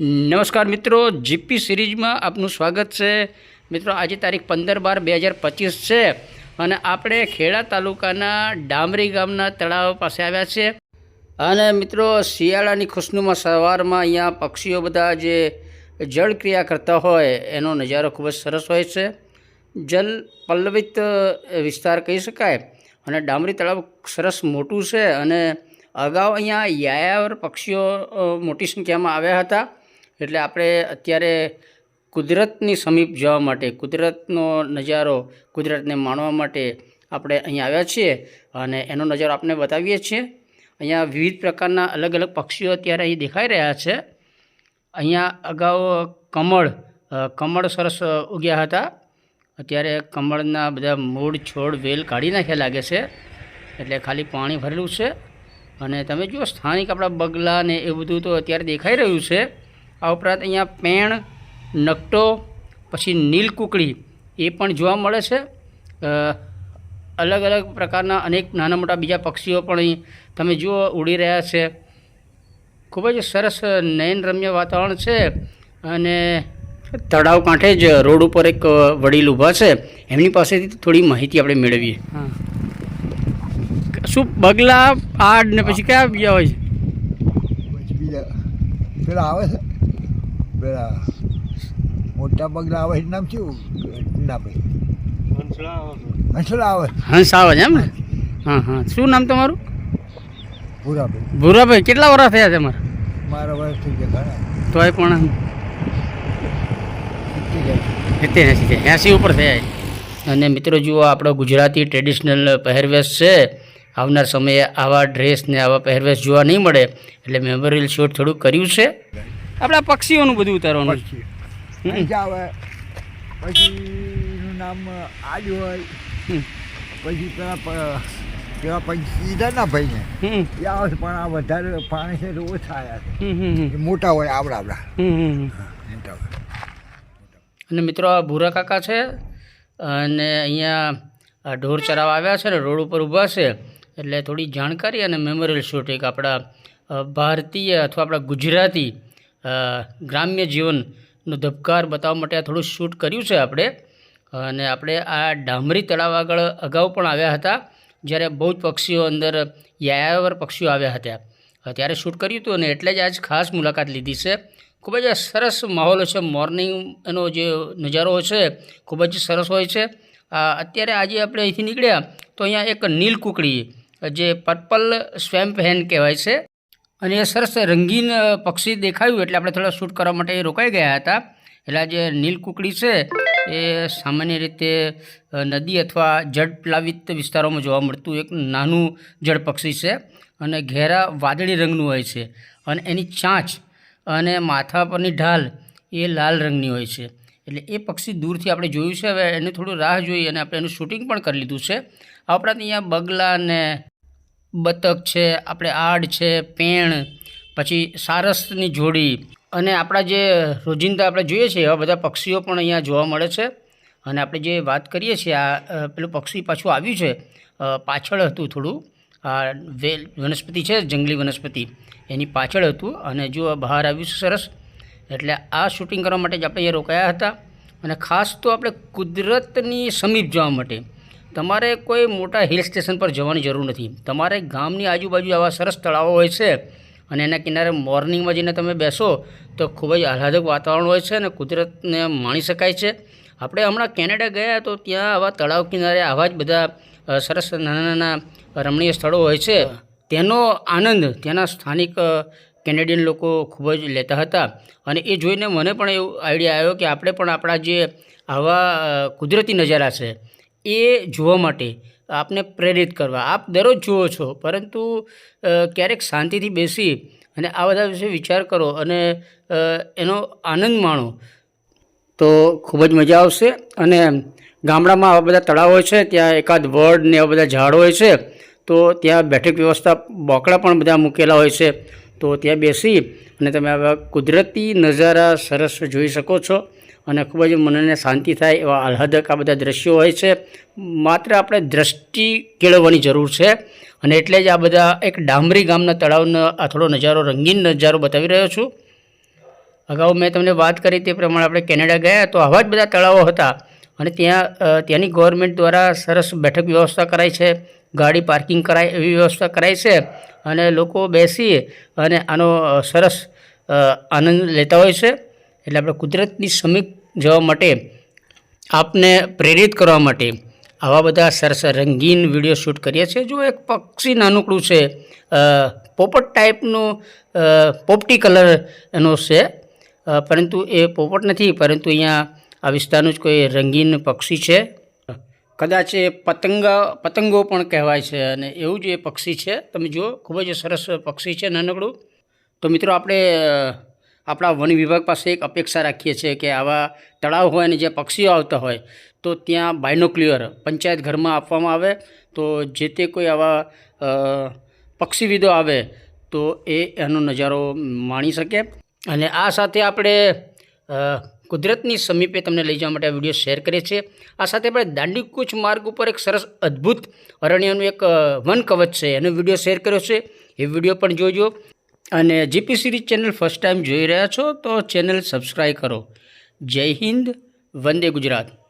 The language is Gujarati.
નમસ્કાર મિત્રો, જીપી સિરીઝમાં આપનું સ્વાગત છે. મિત્રો, આજે તારીખ પંદર બાર બે હજાર પચીસ છે અને આપણે ખેડા તાલુકાના ડામરી ગામના તળાવ પાસે આવ્યા છે અને મિત્રો, શિયાળાની ખુશનુમાં સવારમાં અહીંયા પક્ષીઓ બધા જે જળક્રિયા કરતા હોય, એનો નજારો ખૂબ જ સરસ હોય છે. જલ પલ્લવિત વિસ્તાર કહી શકાય. અને ડામરી તળાવ સરસ મોટું છે અને અગાઉ અહીંયા યાયાવર પક્ષીઓ મોટી સંખ્યામાં આવ્યા હતા. એટલે આપણે અત્યારે કુદરતની સમીપ જવા માટે, કુદરતનો નજારો કુદરતને માણવા માટે આપણે અહીં આવ્યા છીએ અને એનો નજારો આપણે બતાવીએ છીએ. અહીંયા વિવિધ પ્રકારના અલગ અલગ પક્ષીઓ અત્યારે અહીં દેખાઈ રહ્યા છે. અહીંયા અગાઉ કમળ કમળ સરસ ઉગ્યા હતા. અત્યારે કમળના બધા મૂળ, છોડ, વેલ કાઢી નાખ્યા લાગે છે. એટલે ખાલી પાણી ભરેલું છે. અને તમે જુઓ, સ્થાનિક આપણા બગલા ને એ બધું તો અત્યારે દેખાઈ રહ્યું છે. આ ઉપરાંત અહીંયા પેણ નકટો પછી નીલકુકડી એ પણ જોવા મળે છે. અલગ અલગ પ્રકારના અનેક નાના મોટા બીજા પક્ષીઓ પણ અહીં તમે જુઓ ઉડી રહ્યા છે. ખૂબ જ સરસ નયનરમ્ય વાતાવરણ છે અને તળાવ કાંઠે જ રોડ ઉપર એક વડીલ ઊભા છે. એમની પાસેથી થોડી માહિતી આપણે મેળવીએ. હા. શું બગલા આડ ને પછી કયા બીજા હોય? છે પછી બીજા પેલા આવે છે? પેલા મોટા પગલા આવે નામ શું? ના ભાઈ હંસલા આવે. હંસ આવે છે એમ? ને હા હા. શું નામ તમારું? ભૂરાભાઈ. ભૂરાભાઈ કેટલા વર્ષ થયા છે મારા મારા વર્ષ થઈ ગયા ઘણા. તોય પણ સિત્તેર એંસી છે. એંસી ઉપર થયા છે. અને મિત્રો જુઓ આપણો ગુજરાતી ટ્રેડિશનલ પહેરવેશ છે. આવનાર સમયે આવા ડ્રેસ ને આવા પહેરવેશ જોવા નહીં મળે. એટલે મેમોરિયલ શૂટ થોડુંક કર્યું છે. આપણા પક્ષીઓનું બધું ઉતારવાનું. આવે. પછી નામ આજ હોય. હમ. પછી પેલા પેલા પછી ના ભાઈ ને એ આવે પણ આ વધારે પાણી છે ઓછા આવ્યા. છે. મોટા હોય આવડા આવડા. અને મિત્રો આ ભૂરા કાકા છે અને અહીંયા ઢોર ચરાવવા આવ્યા છે ને રોડ ઉપર ઊભા છે. એટલે થોડી જાણકારી અને મેમોરિયલ શૂટ એક આપણા ભારતીય અથવા આપણા ગુજરાતી ગ્રામ્ય જીવનનો ધબકાર બતાવવા માટે આ થોડું શૂટ કર્યું છે આપણે. અને આપણે આ ડામરી તળાવ આગળ અગાઉ પણ આવ્યા હતા, જ્યારે બહુ જ પક્ષીઓ અંદર યાયાવર પક્ષીઓ આવ્યા હતા. ત્યારે શૂટ કર્યું હતું અને એટલે જ આજ ખાસ મુલાકાત લીધી છે. ખૂબ જ સરસ માહોલ છે, મોર્નિંગ એનો જે નજારો છે, ખૂબ જ સરસ હોય છે. અત્યારે આજે આપણે અહીંથી નીકળ્યા તો અહીંયા એક નીલ કુકડી જે પર્પલ સ્વેમ્પ હેન કહેવાય છે. અને એ સરસ રંગીન પક્ષી દેખાયું એટલે આપણે થોડા શૂટ કરવા માટે રોકાઈ ગયા હતા. એટલે જે નીલ કુકડી છે, એ સામાન્ય રીતે નદી અથવા જળ પ્લાવિત વિસ્તારોમાં જોવા મળતું એક નાનું જળ પક્ષી છે અને ઘેરા વાદળી રંગનું હોય છે અને એની ચાંચ અને માથા પરની ઢાલ એ લાલ રંગની હોય છે. એટલે એ પક્ષી દૂરથી આપણે જોયું છે, હવે એને થોડું રાહ જોઈ અને આપણે એનું શૂટિંગ પણ કરી લીધું છે. આ ઉપરાંત અહીંયા બગલા ને બતક છે, આપણે આડ છે, પેણ, પછી સારસની જોડી અને આપણા જે રોજિંદા આપણે જોઈએ છીએ, એવા બધા પક્ષીઓ પણ અહીંયા જોવા મળે છે. અને આપણે જે વાત કરીએ છીએ, આ પેલું પક્ષી પાછું આવ્યું છે પાછળ હતું થોડું. આ વેલ વનસ્પતિ છે, જંગલી વનસ્પતિ. એની પાછળ હતું અને જો બહાર આવ્યું છે સરસ. એટલે આ શૂટિંગ કરવા માટે જ આપણે અહીંયા રોકાયા હતા. અને ખાસ તો આપણે કુદરતની સમીપ જવા માટે. તમારે કોઈ મોટા હિલ સ્ટેશન પર જવાની જરૂર નથી. તમારે ગામની આજુબાજુ આવા સરસ તળાવો હોય છે અને એના કિનારે મોર્નિંગમાં જઈને તમે બેસો તો ખૂબ જ આહલાદક વાતાવરણ હોય છે અને કુદરતને માણી શકાય છે. આપણે હમણાં કેનેડા ગયા તો ત્યાં આવા તળાવ કિનારે આવા જ બધા સરસ નાના નાના રમણીય સ્થળો હોય છે. તેનો આનંદ ત્યાંના સ્થાનિક કેનેડિયન લોકો ખૂબ જ લેતા હતા. અને એ જોઈને મને પણ એવું આઈડિયા આવ્યો કે આપણે પણ આપણા જે આવા કુદરતી નજારા છે એ જોવા માટે આપને પ્રેરિત કરવા. આપ દરરોજ જુઓ છો, પરંતુ ક્યારેક શાંતિથી બેસી અને આ બધા વિશે વિચાર કરો અને એનો આનંદ માણો. તો ખૂબ જ મજા આવશે અને ગામડામાં આવા બધા તળાવ હોય છે, ત્યાં એકાદ વડ ને એવા બધા ઝાડ હોય છે, તો ત્યાં બેઠક વ્યવસ્થા બોકડા પણ બધા મૂકેલા હોય છે, તો ત્યાં બેસી અને તમે આવા કુદરતી નજારા સરસ જોઈ શકો છો. અને ખૂબ જ મનને શાંતિ થાય એવા આહ્લાદક આ બધા દ્રશ્યો હોય છે. માત્ર આપણે દ્રષ્ટિ કેળવવાની જરૂર છે અને એટલે જ આ બધા એક ડામરી ગામના તળાવનો આ થોડો નજારો, રંગીન નજારો બતાવી રહ્યો છું. અગાઉ મેં તમને વાત કરી તે પ્રમાણે આપણે કેનેડા ગયા તો આવા જ બધા તળાવો હતા અને ત્યાં ત્યાંની ગવર્મેન્ટ દ્વારા સરસ બેઠક વ્યવસ્થા કરાઈ છે, ગાડી પાર્કિંગ કરાય એવી વ્યવસ્થા કરાઈ છે અને લોકો બેસી અને આનો સરસ આનંદ લેતા હોય છે. એટલે આપણે કુદરતની સમીપ જવા માટે, આપને પ્રેરિત કરવા માટે આવા બધા સરસ રંગીન વીડિયો શૂટ કરીએ છીએ. જો એક પક્ષી નાનકડું છે. પોપટ ટાઈપનું પોપટી કલર એનો છે. પરંતુ એ પોપટ નથી, પરંતુ અહીંયા આ વિસ્તારનું જ કોઈ રંગીન પક્ષી છે. કદાચ એ પતંગ, પતંગો પણ કહેવાય છે અને એવું જ એ પક્ષી છે. તમે જુઓ, ખૂબ જ સરસ પક્ષી છે નાનકડું. તો મિત્રો, આપણે આપણા વન વિભાગ પાસે એક અપેક્ષા રાખીએ છીએ કે આવા તળાવ હોય અને જે પક્ષીઓ આવતા હોય, તો ત્યાં બાયનોક્લિયર પંચાયત ઘરમાં આપવામાં આવે. તો જે તે કોઈ આવા પક્ષીવિદો આવે, તો એ એનો નજારો માણી શકે. અને આ સાથે આપણે કુદરતની સમીપે તમને લઈ જવા માટે આ વીડિયો શેર કરીએ છીએ. આ સાથે આપણે દાંડીકૂચ માર્ગ ઉપર એક સરસ અદ્ભુત અરણ્યનું એક વન કવચ છે, એનો વીડિયો શેર કર્યો છે. એ વીડિયો પણ જોજો. અને GP series channel first time જોઈ રહ્યા છો તો ચેનલ સબસ્ક્રાઈબ કરો. જય હિન્દ, વંદે ગુજરાત.